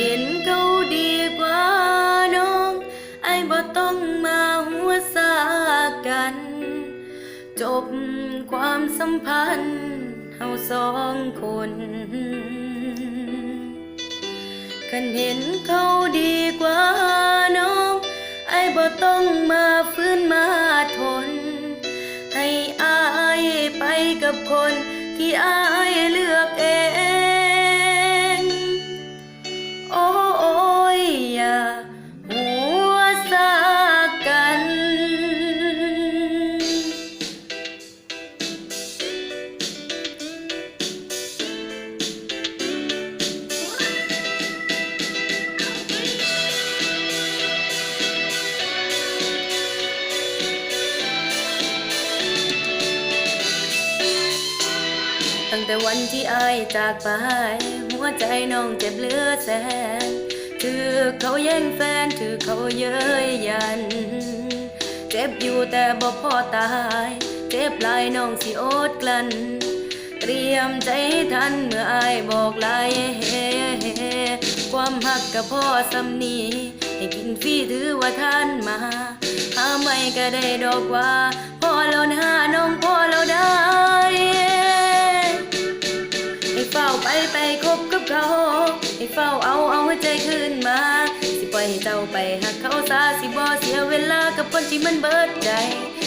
เห็นเขาดีกว่าน้อง ไอ้บ่ต้องมาหัวสากัน จบความสัมพันธ์เฮาสองคนคันเห็นเขาดีกว่าน้อง ไอ้บ่ต้องมาฟื้นมาทน ให้อายไปกับคนที่อายเลือกเอง ตั้งแต่วันที่อายจากไป หัวใจน้องเจ็บเหลือแสนถือเขาแย่งแฟนถือเขาเย้ยยัน เจ็บอยู่แต่บ่พอตาย เจ็บลายน้องสิอดกลั้นเตรียมใจทันเมื่ออายบอกลายเฮความหักกับพ่อสำนีให้กินฟรีถือว่าท่านมาหาไม่ก็ได้ดอกว่า พ่อเราหน้าน้องพ่อเราได้ คบกับเขา ให้เฝ้าเอาเอาหัวใจคืนมา สิปล่อยให้เจ้าไปหักเขาซาสิบ่เสียเวลากับคนที่มันเบิดใจ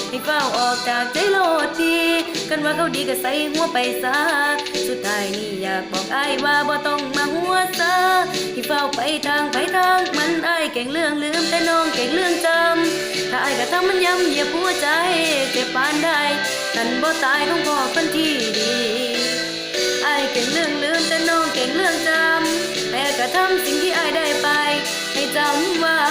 ให้เฝ้าออกจากใจโลดดี กันว่าเขาดีก็ใส่หัวไปซะสุดท้ายนี่อยากบอกอ้ายว่าบ่ต้องมาหัวซาให้เฝ้าไปทางไปทางมันอ้ายเก่งเรื่องลืมแต่น้องเก่งเรื่องจำถ้าอ้ายก็ทำมันย้ำเหยียบหัวใจเจ็บปานใดกันบ่ตายต้องบอกคนที่ดี เก่งเรื่องลืมแต่น้องเก่งเรื่องจำแม่กระทำสิ่งที่ไอ้ายได้ไป ให้จำไว้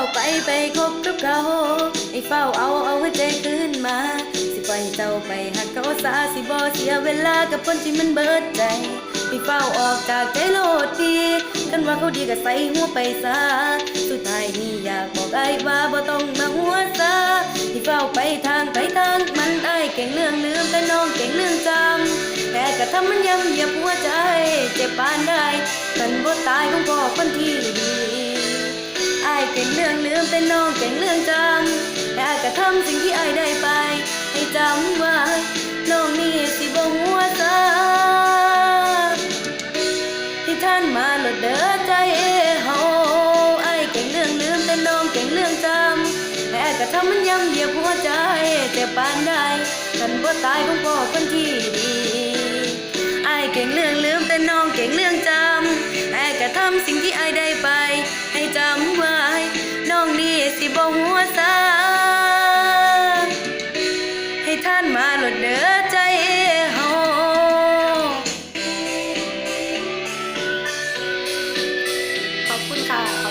าไปไปคบกับเขา ให้เฝ้าเอาเอาหัวใจคืนมา สิปล่อยเจ้าไปหักเขาซาสิบ่เสียเวลากับคนที่มันเบิดใจให้เฝ้าออกจากใจโลดดีกันว่าเขาดีก็ใส่หัวไปซะสุดท้ายนี่อยากบอกไอ้ว่าบ่ต้องมาหัวซาให้เฝ้าไปทางไปทางมันไอ้เก่งเรื่องลืมแต่น้องเก่งเรื่องจำแต่กระทำมันยำเหยียบหัวใจเจ็บปานได้กันบ่ตายของพ่อคนที่ดี ก่งเรื่องลืมแต่น้องเก่งเรื่องจำแต่กระทำสิ่งที่อายได้ไป ให้จำไว้น้องนี่สิบ่หัวซาที่ท่านมาหลดเด้อใจเฮาอายเก่งเรื่องลืมแต่น้องเก่งเรื่องจำแต่กระทำมันย้ำเหยียบหัวใจแต่ปานใดกันบ่ตายของพ่อคนที่ดีอายเก่งเรื่องลืมแต่น้องเก่งเรื่องจำแต่กระทำสิ่งที่อายได้ไป ท่านมาหลดเด้อใจเฮาขอบคุณค่ะ